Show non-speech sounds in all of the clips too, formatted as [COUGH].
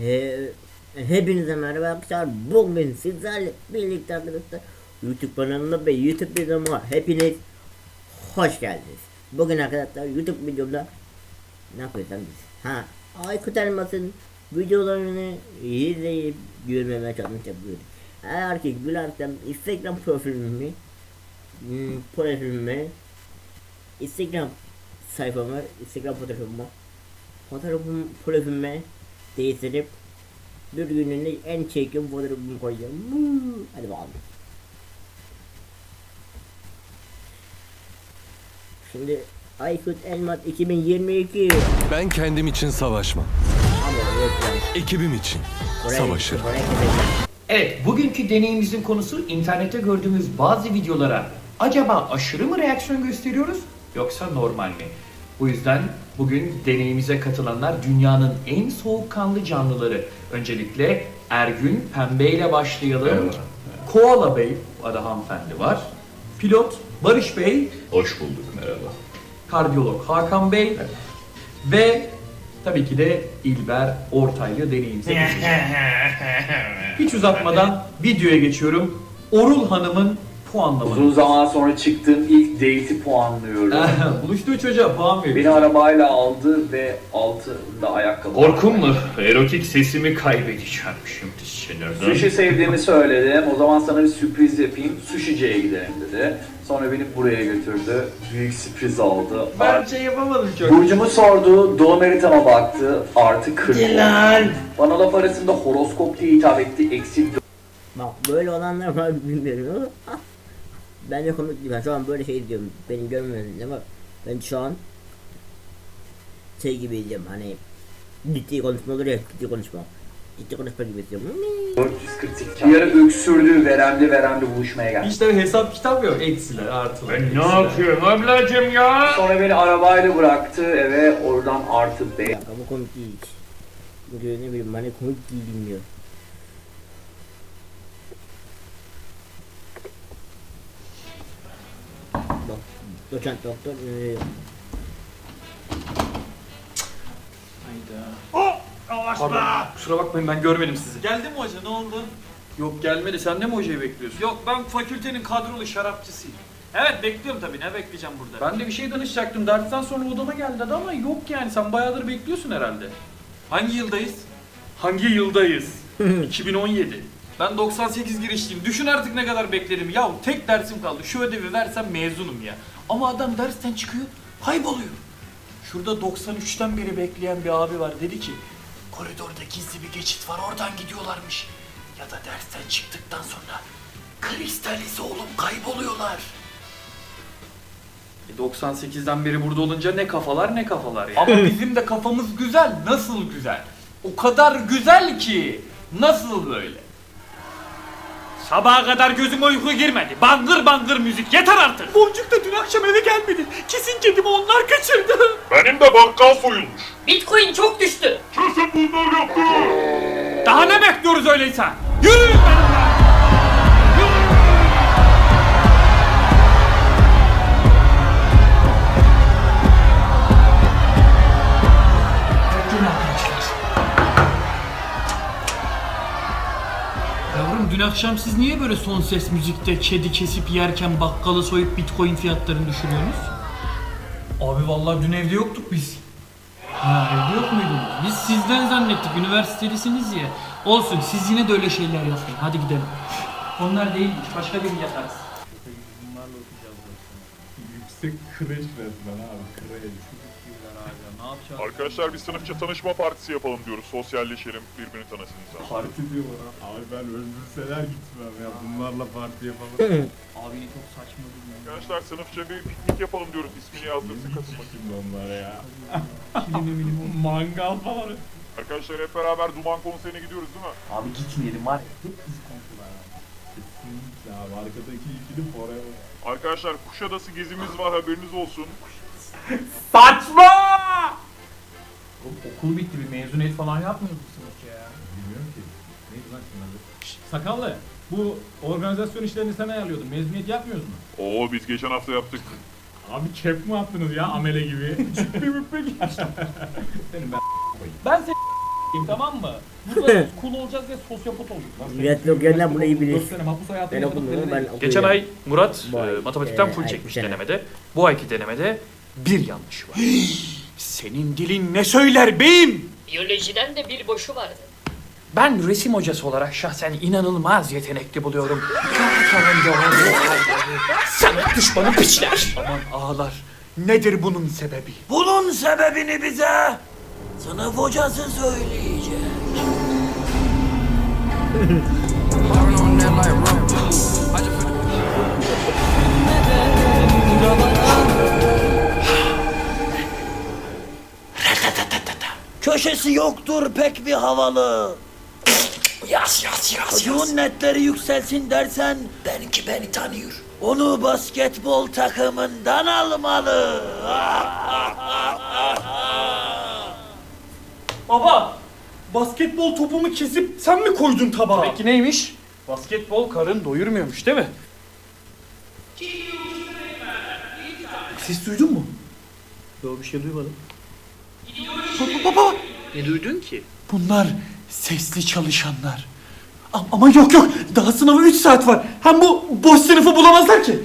Ee, hepinize merhaba arkadaşlar. Bugün sizlerle birlikte arkadaşlar YouTube kanalımda ve YouTube videoma hepiniz hoş geldiniz. Bugün arkadaşlar YouTube videomda ne biz? Ha, Aykut Elmas'ın videolarını izleyip görmemeye challenge yapıyoruz. Eğer ki gülersem Instagram profilimi hmm, profilime Instagram sayfama Instagram fotoğrafıma fotoğrafım profilime değiştirip bir gününde en çirkin fotoğrafımı koyacağım. Hadi bakalım. Şimdi Aykut Elmat 2022 Ben kendim için savaşmam. Ama yok yani. Ekibim için Oraya- savaşırım. oraya. Evet, bugünkü deneyimizin konusu internette gördüğümüz bazı videolara acaba aşırı mı reaksiyon gösteriyoruz yoksa normal mi? Bu yüzden bugün deneyimize katılanlar dünyanın en soğukkanlı canlıları. Öncelikle Ergün Pembe ile başlayalım. Koala Bey, adı hanımefendi var. Pilot Barış Bey, Hoş bulduk merhaba. kardiyolog Hakan Bey ve tabii ki de İlber Ortaylı deneyimize katılacak. [LAUGHS] Hiç uzatmadan videoya geçiyorum. Orul Hanım'ın puanlaması. Uzun zaman sonra çıktığım ilk date'i puanlıyorum. [LAUGHS] Buluştuğu çocuğa puan veriyor. Beni arabayla aldı ve altında ayakkabı. Korkum mu? Erotik sesimi kaybedeceğim şimdi sinirden. Sushi sevdiğimi söyledim. O zaman sana bir sürpriz yapayım. Sushi'ciye gidelim dedi. Sonra beni buraya götürdü. Büyük sürpriz oldu. Ben şey yapamadım çok. Burcumu sordu, doğum haritama baktı. Artı 40 oldu. Bana laf arasında horoskop diye hitap etti. Eksi Bak böyle olanlar var bilmiyorum ama ben de komik değil. Ben şu an böyle şey diyorum. Benim görmüyorsunuz ama ben şu an şey gibi izliyorum hani ciddi konuşma olur ya ciddi konuşma. Ciddi konuşma gibi izliyorum. 448. Bir ara öksürdü, veremli veremli buluşmaya geldi. İşte bir hesap kitap yok. Eksiler, artılar. Ben ne eksiler. yapıyorum ablacım ya? Sonra beni arabayla bıraktı eve. Oradan artı 5. Ya bu komik değil hiç. Çünkü ne bileyim hani komik değil bilmiyorum. Doçent doktor e, Pardon, kusura bakmayın ben görmedim sizi. Geldi mi hoca ne oldu? Yok gelmedi. Sen de mi hocayı bekliyorsun? Yok ben fakültenin kadrolu şarapçısıyım. Evet bekliyorum tabii ne bekleyeceğim burada. Ben de bir şey danışacaktım. Dersten sonra odama geldi dedi ama yok yani. Sen bayağıdır bekliyorsun herhalde. Hangi yıldayız? Hangi yıldayız? [LAUGHS] 2017. Ben 98 girişliyim. Düşün artık ne kadar bekledim. Ya tek dersim kaldı. Şu ödevi versem mezunum ya. Ama adam dersten çıkıyor, kayboluyor. Şurada 93'ten beri bekleyen bir abi var. Dedi ki, koridorda gizli bir geçit var. Oradan gidiyorlarmış. Ya da dersten çıktıktan sonra kristalize olup kayboluyorlar. E 98'den beri burada olunca ne kafalar ne kafalar ya. Ama bizim de kafamız güzel. Nasıl güzel? O kadar güzel ki. Nasıl böyle? Sabaha kadar gözüme uyku girmedi. Bangır bangır müzik yeter artık. Boncuk da dün akşam eve gelmedi. Kesin kedimi onlar kaçırdı. [LAUGHS] Benim de bakkal soyulmuş. Bitcoin çok düştü. Kesin bunlar yaptı. Daha ne bekliyoruz öyleyse? Yürüyün benimle. Dün akşam siz niye böyle son ses müzikte kedi kesip yerken bakkalı soyup bitcoin fiyatlarını düşürüyorsunuz? Abi vallahi dün evde yoktuk biz. Ha evde yok muydunuz? Biz sizden zannettik üniversitelisiniz ya. Olsun siz yine de öyle şeyler yapmayın. Hadi gidelim. Onlar değil başka Arkadaşlar bir sınıfça tanışma partisi yapalım diyoruz. Sosyalleşelim, birbirini tanısınız. Parti diyorlar ha. Abi ben öldürseler gitmem ya. Bunlarla parti yapalım. Abi çok saçma bir Arkadaşlar sınıfça bir piknik yapalım diyoruz. İsmini yazdırsın katılmak için. Şimdi onlara ya. Mangal falan. Arkadaşlar hep beraber Duman konserine gidiyoruz değil mi? Abi gitmeyelim var ya. Kesinlikle abi. Arkadaki ikili forever. Arkadaşlar Kuşadası gezimiz var haberiniz olsun. Saçma! Okul bitti bir mezuniyet falan yapmıyor musunuz ya? Bilmiyorum ki. Neydi lan? Şşt, Sakallı. Bu organizasyon işlerini sen ayarlıyordun. Mezuniyet yapmıyoruz mu? Oo biz geçen hafta yaptık. Abi kep mi attınız ya amele gibi? [LAUGHS] Cübbe mübbe Senin ben Ben seni tamam mı? Burada [LAUGHS] cool olacağız ve sosyopat olacağız. Millet bunu iyi bilir. Sene mahpus hayatı Ben okumuyorum ben değil. Geçen ay Murat Bu ay, e, matematikten e, full ay, çekmiş denemede. Bu ayki denemede bir yanlış var. [LAUGHS] Senin dilin ne söyler beyim? Biyolojiden de bir boşu vardı. Ben resim hocası olarak şahsen inanılmaz yetenekli buluyorum. Sanat düşmanı piçler. Aman ağlar. Nedir bunun sebebi? Bunun sebebini bize sınıf hocası söyleyecek. Köşesi yoktur pek bir havalı. Yaz yaz yaz Çocuğun netleri yükselsin dersen benimki beni tanıyor. Onu basketbol takımından almalı. Baba, basketbol topumu kesip sen mi koydun tabağa? Peki neymiş? Basketbol karın doyurmuyormuş değil mi? Ses duydun mu? Yok bir şey duymadım. Baba, baba. Ne duydun ki? Bunlar sesli çalışanlar. Ama, ama yok yok daha sınava 3 saat var. Hem bu boş sınıfı bulamazlar ki.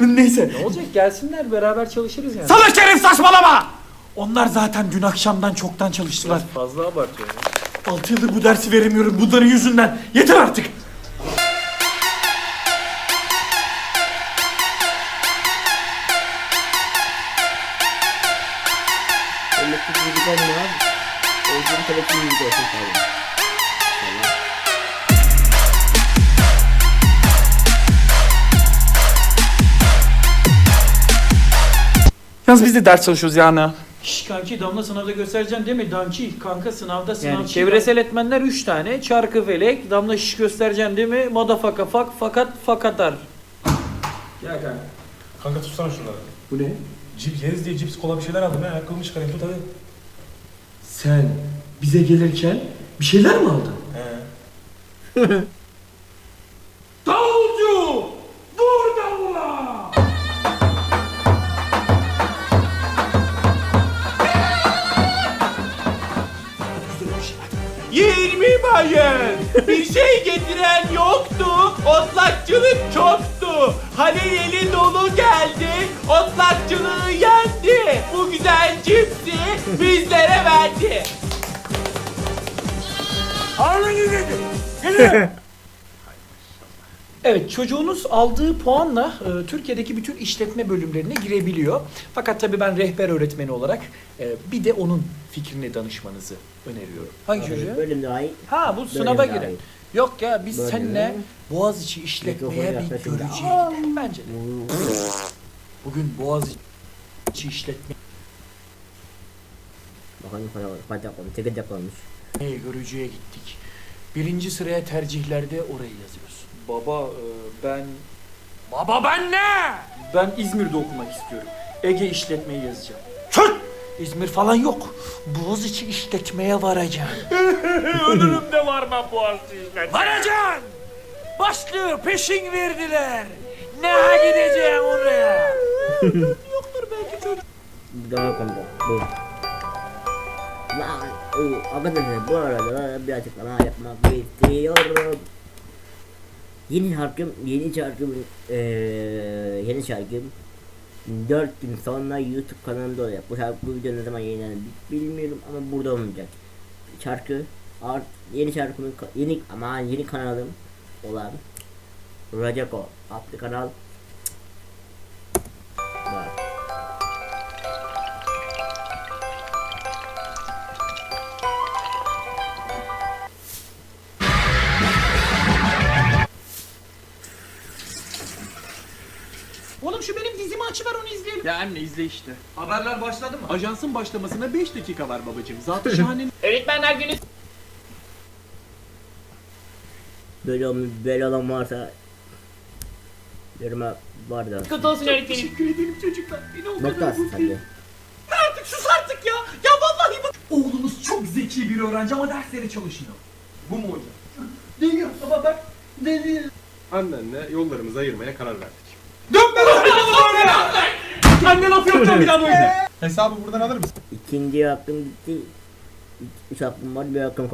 Neyse. Ne olacak gelsinler beraber çalışırız yani. Salak herif saçmalama! Onlar zaten dün akşamdan çoktan çalıştılar. Fazla abartıyor. 6 yıldır bu dersi veremiyorum bunların yüzünden. Yeter artık. Yalnız biz de ders çalışıyoruz yani. Şş kanki damla sınavda göstereceksin değil mi? Danki kanka sınavda sınav. Yani Çevresel etmenler 3 tane. Çarkı felek. Damla şiş göstereceksin değil mi? Madafaka fak fakat fakatar. Kanka tutsana şunları. Bu ne? Cips yeriz diye cips kola bir şeyler aldım ya. Ayakkabımı çıkarayım tut hadi. Sen bize gelirken bir şeyler mi aldın? He. [LAUGHS] 20 bayan. Bir şey getiren yoktu. Otlakçılık çoktu. Haleyeli dolu geldi. Otlakçılığı yendi. Bu güzel cipsi bizlere verdi. Alın gidin. Gidin. [LAUGHS] Evet çocuğunuz aldığı puanla e, Türkiye'deki bütün işletme bölümlerine girebiliyor. Fakat tabii ben rehber öğretmeni olarak e, bir de onun fikrine danışmanızı öneriyorum. Hangi çocuğa? Bölüm. Ha bu sınava giren. iyi. Yok ya biz Böyle. seninle Boğaziçi işletmeye Mikrofonu bir yaklaşınca. gidelim bence de. Bugün Boğaziçi işletmeye Bakalım kaç kaç olmuş, çekecek olmuş. görücüye gittik. Birinci sıraya tercihlerde orayı yazıyoruz. Baba e, ben... Baba ben ne? Ben İzmir'de okumak istiyorum. Ege işletmeyi yazacağım. Çık! İzmir falan yok. [LAUGHS] Boğaziçi işletmeye varacağım. Ölürüm de varmam bu hasta işler. Varacaksın! Başlığı peşin verdiler. Ne gideceğim oraya? [LAUGHS] Bu daha komik. Bu. Lan o arkadaşlar bu arada bir açıklama yapmak istiyorum. Yeni şarkım, yeni şarkım, eee yeni şarkım 4 gün sonra YouTube kanalımda olacak. Bu şarkı bu video ne zaman yayınlanır bilmiyorum ama burada olmayacak. Şarkı art yeni şarkımın yeni ama yeni kanalım olan Rajako adlı kanal şu benim dizimi açıver onu izleyelim. Ya anne izle işte. Haberler başladı mı? Ajansın başlamasına 5 dakika var babacığım. Zaten [LAUGHS] şahane. Öğretmenler günü Böyle böyle olan varsa yoruma var da. kutlu olsun öğretmenim. Teşekkür ederim çocuklar. Beni o kadar mutlu sadece. Artık sus artık ya. Ya vallahi bak. Oğlunuz çok zeki bir öğrenci ama derslere çalışıyor. Bu mu hocam? Değil baba bak. Değil. Annenle yollarımızı ayırmaya karar verdik. Dönme lan bir daha böyle. Anne laf yapacağım bir daha böyle. Hesabı buradan alır mısın? İkinci hakkım gitti. Üç hakkım var bir hakkım